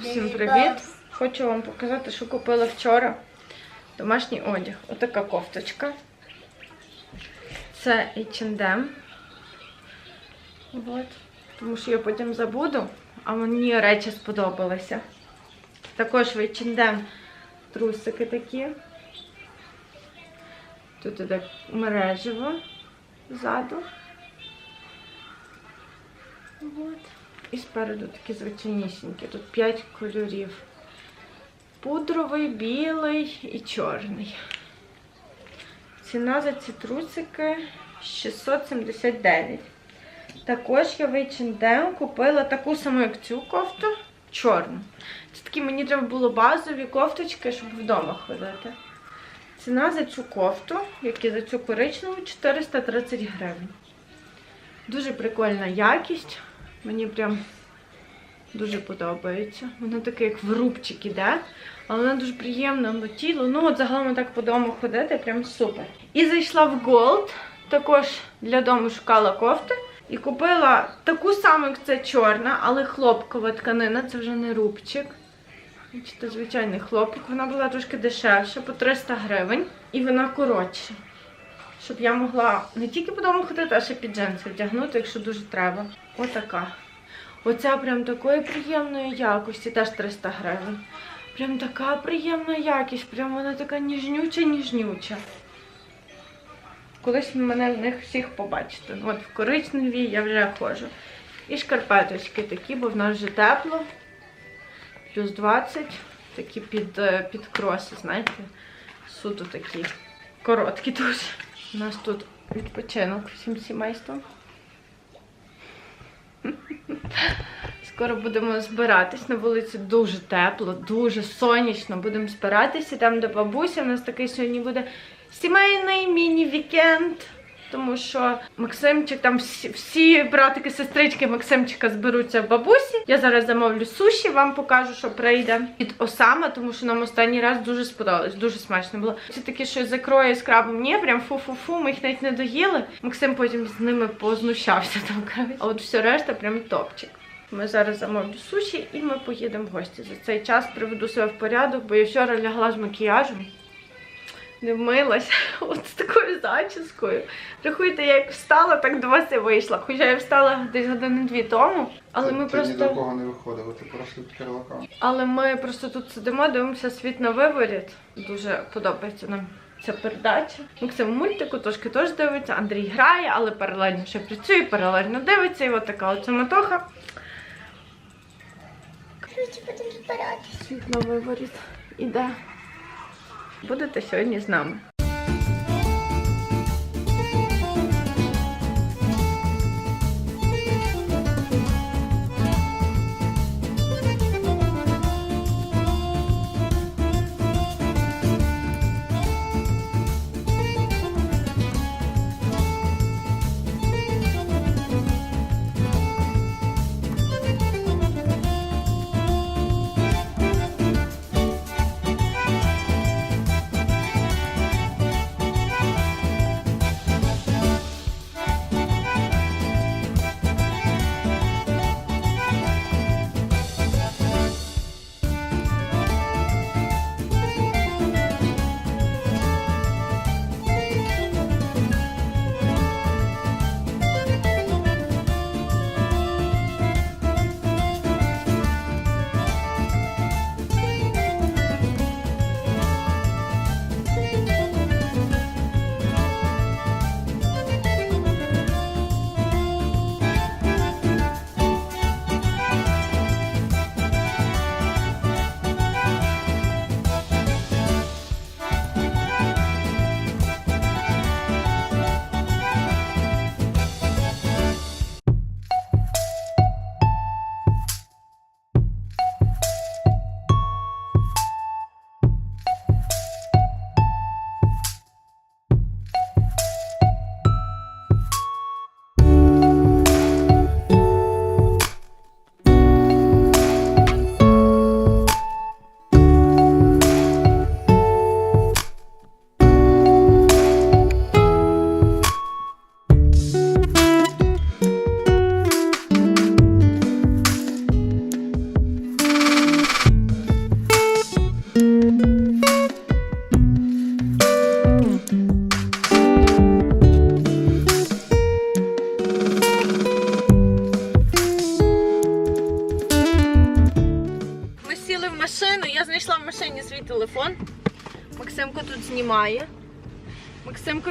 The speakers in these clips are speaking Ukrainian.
Всім привіт! Хочу вам показати, що купила вчора. Домашній одяг. Отака кофточка. Це H&M. От. Тому що я потім забуду, а мені речі сподобалися. Також в H&M трусики такі. Тут іде мережево ззаду. От. І спереду такі звичайнісінькі. Тут 5 кольорів. Пудровий, білий і чорний. Ціна за ці трусики 679. Також я в H&M купила таку саму, як цю кофту, чорну. Це такі мені треба було базові кофточки, щоб вдома ходити. Ціна за цю кофту, як і за цю коричневу, 430 гривень. Дуже прикольна якість. Мені прям дуже подобається. Воно таке, як в рубчик іде, але воно дуже приємно на тіло. Ну, от загалом так по дому ходити, прям супер. І зайшла в Gold, також для дому шукала кофти. І купила таку саму, як це чорна, але хлопкова тканина, це вже не рубчик. Бачите, звичайний хлопок. Вона була трошки дешевша, по 300 гривень. І вона коротша. Щоб я могла не тільки по дому ходити, а ще під джинси вдягнути, якщо дуже треба. Отака. Оця прям такої приємної якості, теж 300 гривень. Прям така приємна якість, прям вона така ніжнюча-ніжнюча. Колись мене в них всіх побачите. От в коричневій я вже ходжу. І шкарпеточки такі, бо в нас вже тепло. Плюс 20. Такі під, е, під кроси, знаєте. Суто такі короткі дуже. У нас тут відпочинок всім сімейством. Скоро будемо збиратись. На вулиці дуже тепло, дуже сонячно. Будемо збиратися там до бабусі. У нас такий сьогодні буде сімейний міні-вікенд. Тому що Максимчик, там всі, всі братики, сестрички Максимчика зберуться в бабусі. Я зараз замовлю суші, вам покажу, що прийде від Осама, тому що нам останній раз дуже сподобалось, дуже смачно було. Це такі, що закроє з крабом, ні, прям фу-фу-фу, ми їх навіть не доїли. Максим потім з ними познущався там кажуть. А от все решта прям топчик. Ми зараз замовлю суші і ми поїдемо в гості. За цей час приведу себе в порядок, бо я вчора лягла з макіяжем. Не вмилась от з такою зачіскою. Рахуйте, я як встала, так до вас і вийшла. Хоча я встала десь години-дві тому, але ти, ми ти ні до кого не виходила, ти просто камеру. Але ми просто тут сидимо, дивимося світ на виворіт. Дуже подобається нам ця передача. Максим в мультику трошки теж дивиться, Андрій грає, але паралельно ще працює, паралельно дивиться, і от така оця матоха. Короче, будемо збиратися. Світ на виворіт іде. Будете сьогодні з нами.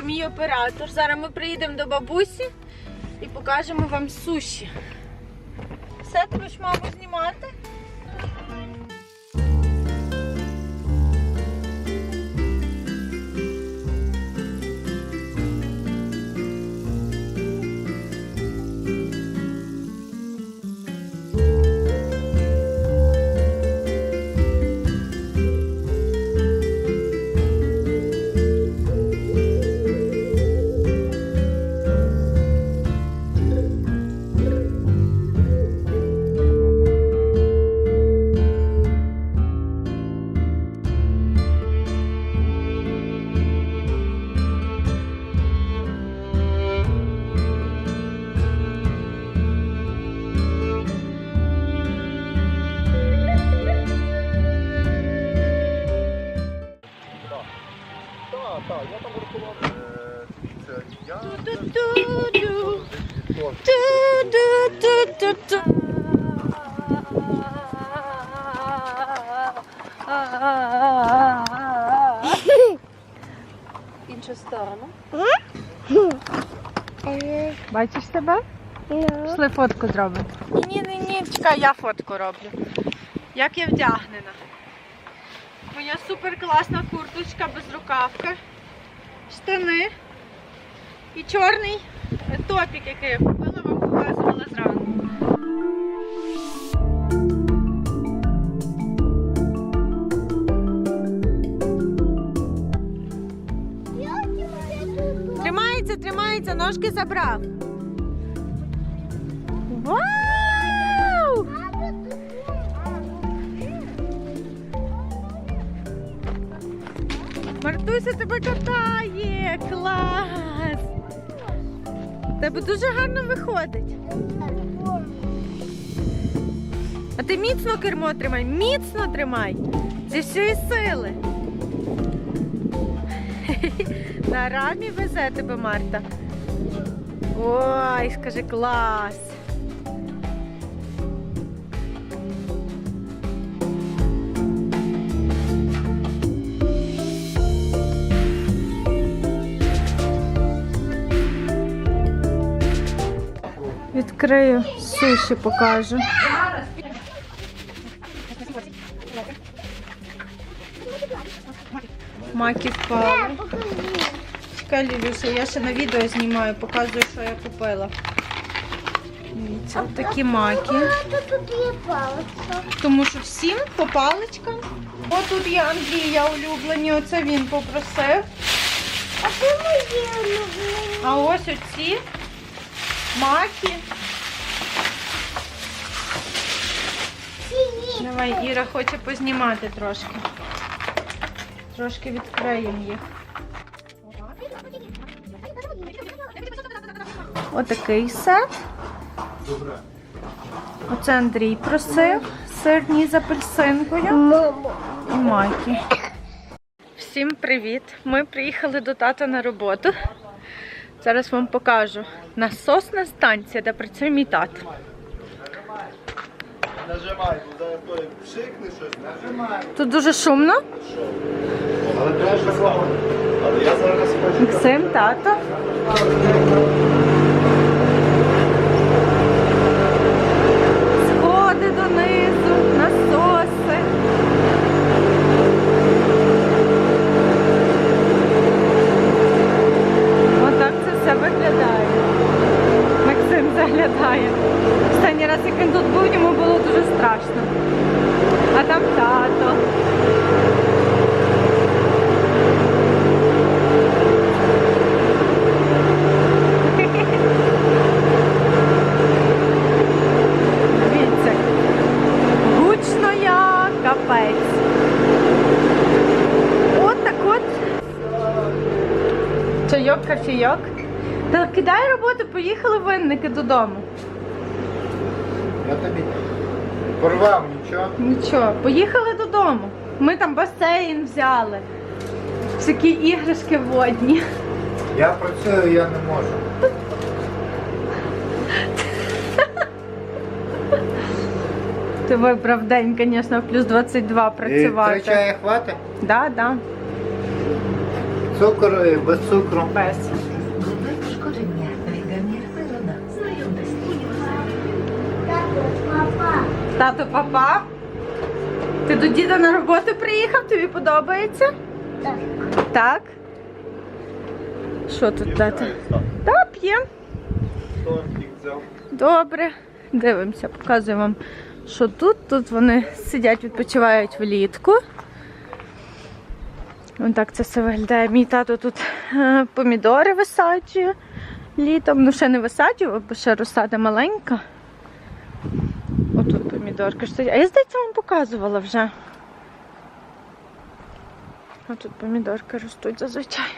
Мій оператор. Зараз ми приїдемо до бабусі і покажемо вам суші. Все, тебе ж мабуть сторону. Бачиш себе? Ну. Пішли фотку зробимо. Ні, ні, ні, чекай, я фотку роблю. Як я вдягнена. Моя супер класна курточка без рукавка, штани і чорний топік, який я ножки забрав. Вау! Мартуся тебе катає! Клас! Тебе дуже гарно виходить. А ти міцно кермо тримай, міцно тримай. Зі всієї сили. На рамі везе тебе Марта. Ой, скажи клас. Відкрию суші, покажу. Маки впали. Чекай, Лілюша, я ще на відео знімаю, показую, що я купила. Дивіться, такі маки. Тут є палиця. Тому що всім по паличкам. О, тут є Андрія улюблені, оце він попросив. А це мої улюблені. А ось оці маки. Давай, Іра хоче познімати трошки. Трошки відкриємо їх. Отакий сет. Оце Андрій просив. Сирні з апельсинкою. І Майки. Всім привіт! Ми приїхали до тата на роботу. Зараз вам покажу насосна станція, де працює мій тато. Нажимай, зараз пшикне щось, нажимай. Тут дуже шумно. Але я зараз. Максим, тато. Максим заглядає. Останній раз, як він тут був, йому було дуже страшно. А там тато. Дивіться. Гучно я капець. От так от. Чайок, кофійок. Та кидай роботу, поїхали винники додому. Я тобі порвав нічого. Нічого, поїхали додому. Ми там басейн взяли. Всякі іграшки водні. Я працюю, я не можу. Ти вибрав день, звісно, в плюс 22 І три працювати. чая хватить? Да, да, Цукор е, без цукру. без. Тато, папа. Ти до діда на роботу приїхав? Тобі подобається? Так. Так. Що тут тато? Та п'ємо. Добре. Дивимося, показую вам, що тут. Тут вони сидять, відпочивають влітку. Ось так це все виглядає. Мій тато тут е, помідори висаджує літом. Ну, ще не висаджував, бо ще розсада маленька. Отут помідорка стоїть. А я, здається, вам показувала вже. Отут помідорки ростуть зазвичай.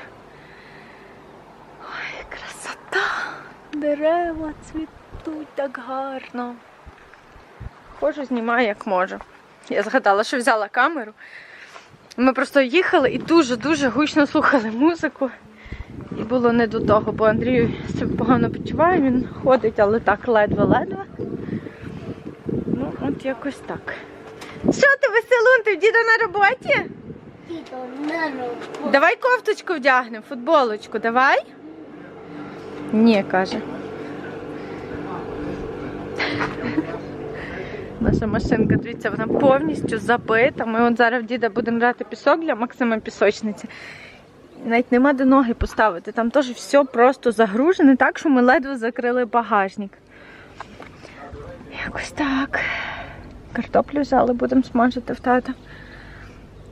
Ой, красота! Дерева цвітуть так гарно. Ходжу, знімаю як можу. Я згадала, що взяла камеру. Ми просто їхали і дуже-дуже гучно слухали музику. І було не до того, бо Андрій себе погано почуває, він ходить, але так ледве-ледве. От якось так. Що ти, веселун, ти діда на роботі? Тіто, на руку. Давай кофточку вдягнемо, футболочку, давай. Ні, каже. Наша машинка, дивіться, вона повністю забита. Ми от зараз в діда будемо брати пісок для Максима пісочниці. І Навіть нема де ноги поставити. Там теж все просто загружене, так що ми ледве закрили багажник. Якось так. Картоплю взяли, будемо смажити в тата.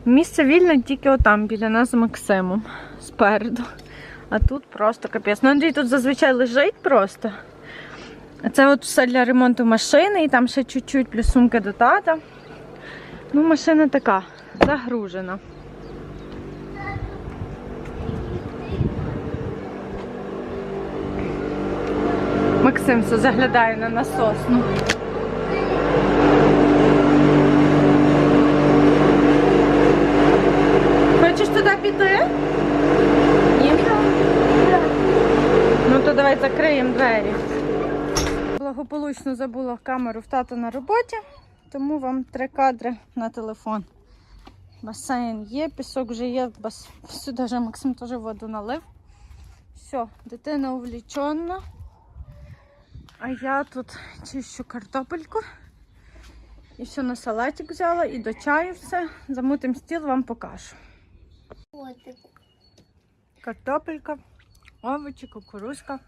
Місце вільне тільки отам, біля нас з Максимом, спереду. А тут просто капець. Ну, Андрій тут зазвичай лежить просто. Це от все для ремонту машини, і там ще чуть-чуть плюс сумка до тата. Ну, машина така, загружена. Максим все заглядає на насосну. Хочеш туди піти? Ні? Ну то давай закриємо двері. Благополучно забула камеру в тата на роботі, тому вам три кадри на телефон. Басейн є, пісок вже є, бас... сюди вже Максим теж воду налив. Все, дитина увлічена. А я тут чищу картопельку. І все на салатик взяла, і до чаю все. Замутим стіл, вам покажу. Котик. Картопелька, овочі, кукурузка.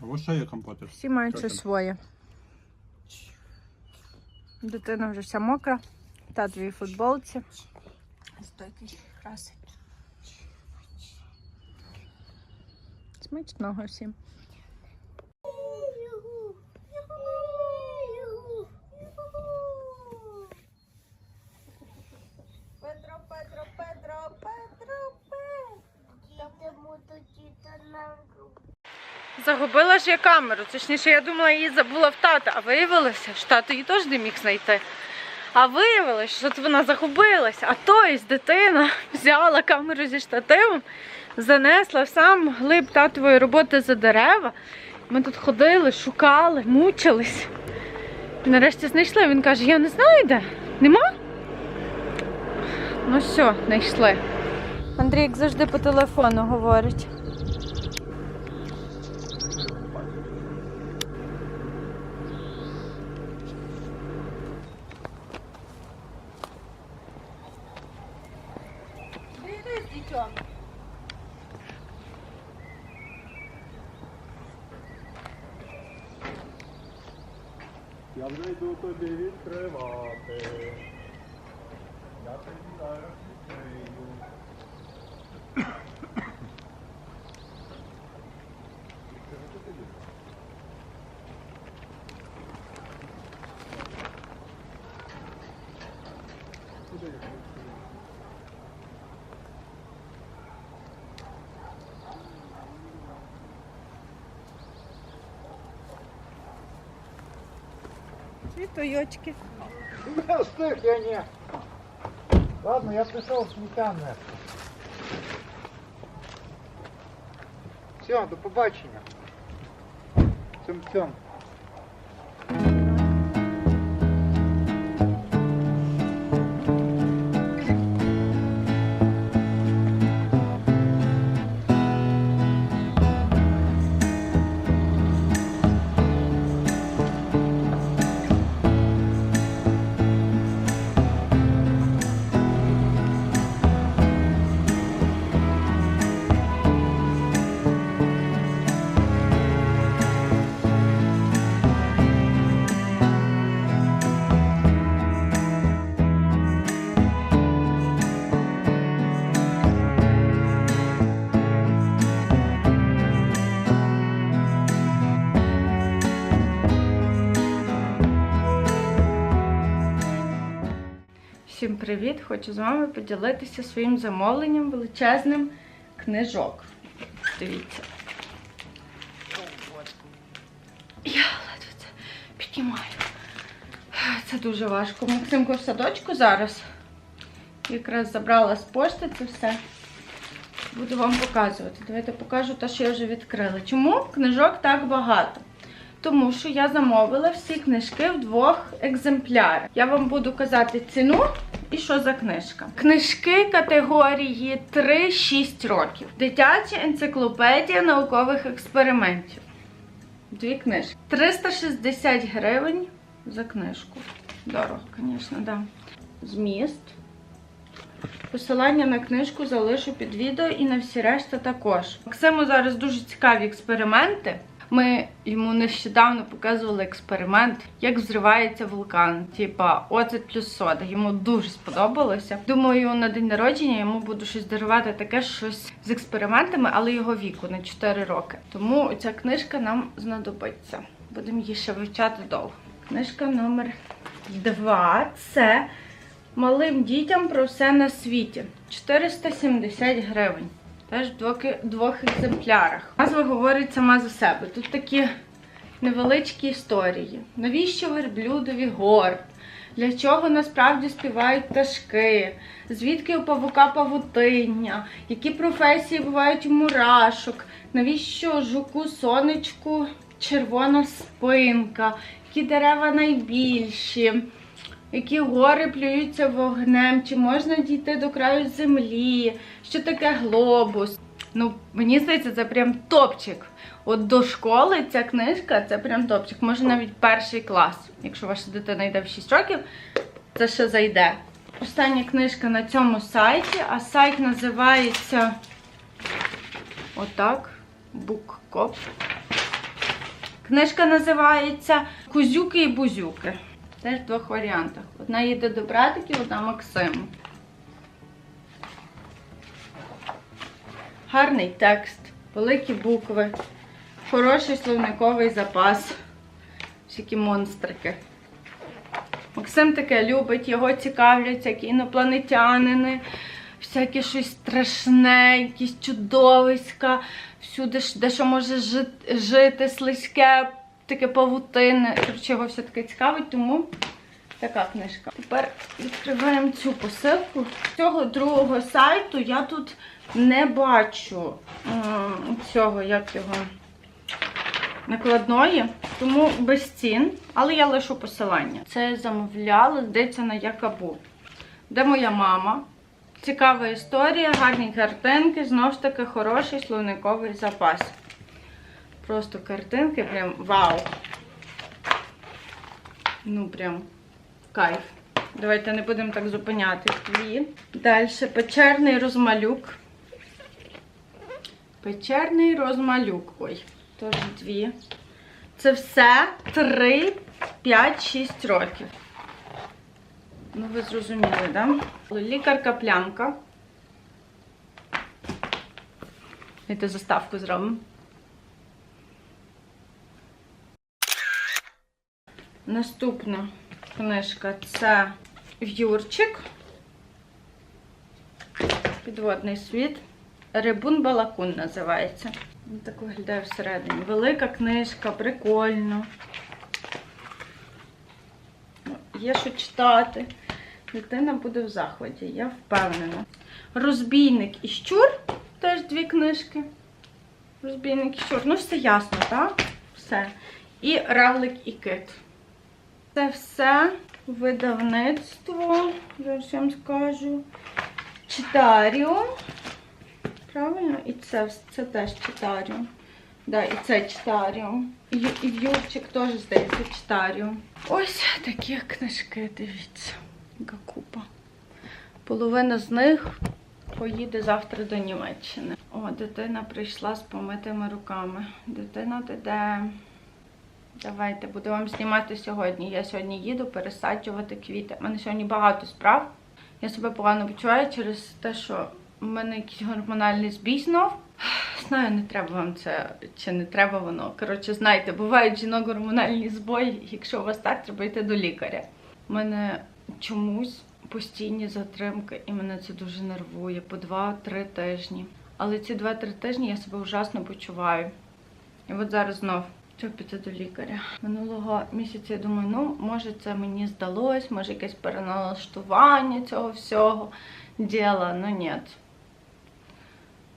А ось ще є компотик. Всі мають щось своє. Дитина вже вся мокра. Та дві футболці. Стойкий красить. Смачного всім. Загубила ж я камеру. Точніше, я думала, її забула в тата, а виявилося, що тато її теж не міг знайти. А виявилося, що вона загубилася. А тобто дитина взяла камеру зі штативом, занесла в сам глиб татової роботи за дерева. Ми тут ходили, шукали, мучились. Нарешті знайшли. Він каже, я не знаю де. Нема? Ну все, знайшли. Андрій, як завжди, по телефону говорить. Я вже йду тобі відкривати. Я тобі зараз відкрию. І тойочки. Не встиг я ні. Ладно, я пішов сміття нести. Все, до побачення. Цьом-цьом. Привіт! Хочу з вами поділитися своїм замовленням величезним книжок. Дивіться. Я ледве це піднімаю. Це дуже важко. Максимко в садочку зараз. Якраз забрала з пошти це все. Буду вам показувати. Давайте покажу те, що я вже відкрила. Чому книжок так багато? Тому що я замовила всі книжки в двох екземплярах. Я вам буду казати ціну і що за книжка. Книжки категорії 3-6 років. Дитяча енциклопедія наукових експериментів. Дві книжки. 360 гривень за книжку. Дорого, звісно, да. Зміст. Посилання на книжку залишу під відео і на всі решта також. Максиму зараз дуже цікаві експерименти. Ми йому нещодавно показували експеримент, як взривається вулкан. Типа оцет плюс сода. Йому дуже сподобалося. Думаю, на день народження йому буду щось дарувати таке щось з експериментами, але його віку на 4 роки. Тому ця книжка нам знадобиться. Будемо її ще вивчати довго. Книжка номер 2 це Малим дітям про все на світі. 470 гривень. Теж в двох, екземплярах. Назва говорить сама за себе. Тут такі невеличкі історії. Навіщо верблюдові гор? Для чого насправді співають пташки? Звідки у павука павутиння? Які професії бувають у мурашок? Навіщо жуку сонечку червона спинка? Які дерева найбільші? Які гори плюються вогнем, чи можна дійти до краю землі, що таке глобус. Ну, мені здається, це прям топчик. От до школи ця книжка це прям топчик. Може навіть перший клас. Якщо ваша дитина йде в 6 років, це ще зайде. Остання книжка на цьому сайті, а сайт називається отак. Буккоп. Книжка називається Кузюки і бузюки. Теж в двох варіантах. Одна їде до братиків, одна Максиму. Гарний текст, великі букви, хороший словниковий запас. Всякі монстрики. Максим таке любить, його цікавлять всякі інопланетянини, всяке щось страшне, якісь чудовиська, всюди де що може жити слизьке, таке павутинне. Коротше, його все таке цікавить, тому така книжка. Тепер відкриваємо цю посилку. Цього другого сайту я тут не бачу цього, як його накладної, тому без цін, але я лишу посилання. Це замовляла, здається, на Якабу. Де моя мама? Цікава історія, гарні картинки, знову ж таки, хороший словниковий запас. Просто картинки, прям вау. Ну, прям кайф. Давайте не будемо так зупинятись. Дві. Далі печерний розмалюк. Печерний розмалюк. Ой, теж дві. Це все 3, 5, 6 років. Ну, ви зрозуміли? Да? Лікарка плямка. Давайте заставку зробимо. Наступна книжка це В'юрчик. Підводний світ. Рибун Балакун називається. Так виглядає всередині. Велика книжка, прикольно. Є що читати. Дитина буде в захваті, я впевнена. Розбійник і щур теж дві книжки. Розбійник і щур. Ну, все ясно, так? Все. І равлик і кит. Це все видавництво, я вам скажу. Читаріо. Правильно? І це, це теж читаріо. Да, і це читаріо. І, і Юрчик теж, здається, читаріо. Ось такі книжки, дивіться. Яка купа. Половина з них поїде завтра до Німеччини. О, дитина прийшла з помитими руками. Дитина, ти де? Давайте буду вам знімати сьогодні. Я сьогодні їду пересаджувати квіти. У мене сьогодні багато справ. Я себе погано почуваю через те, що в мене якийсь гормональний збій знов. Знаю, не треба вам це, чи не треба воно. Коротше, знаєте, бувають жінок гормональні збої. Якщо у вас так, треба йти до лікаря. У мене чомусь постійні затримки, і мене це дуже нервує по 2-3 тижні. Але ці 2-3 тижні я себе ужасно почуваю. І от зараз знов треба піти до лікаря. Минулого місяця я думаю, ну може це мені здалось, може якесь переналаштування цього всього діла. Ну ні.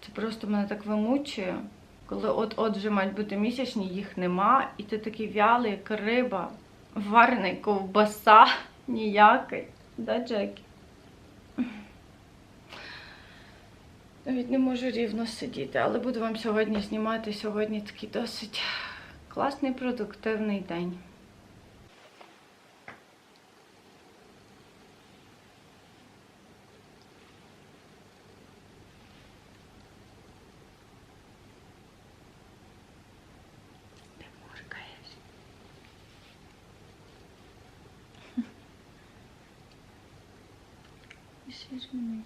Це просто мене так вимучує. Коли от-от вже мають бути місячні, їх нема, і ти такий вялий, як риба, варений ковбаса ніякий. Да, Джекі? Навіть не можу рівно сидіти, але буду вам сьогодні знімати. Сьогодні такий досить класний, продуктивний день.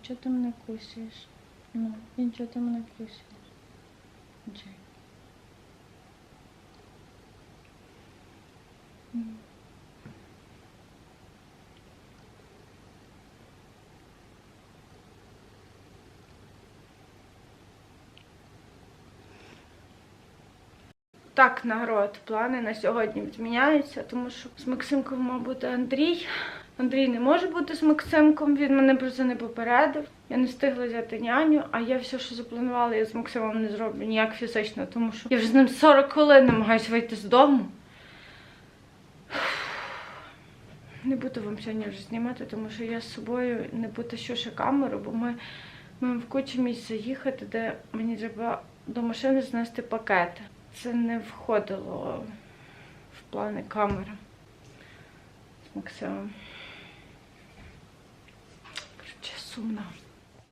Чого ти мене кусаєш? Ну, він чого ти мене кусаєш? Джей. Так, народ, плани на сьогодні зміняються, тому що з Максимком мав бути Андрій. Андрій не може бути з Максимком, він мене про це не попередив. Я не встигла взяти няню, а я все, що запланувала, я з Максимом не зроблю ніяк фізично, тому що я вже з ним 40 хвилин намагаюся вийти з дому. Не буду вам сьогодні вже знімати, тому що я з собою не потащу ще камеру, бо ми маємо в кучу місця їхати, де мені треба до машини знести пакети. Це не входило в плани камери з Максимом. Короче, сумно.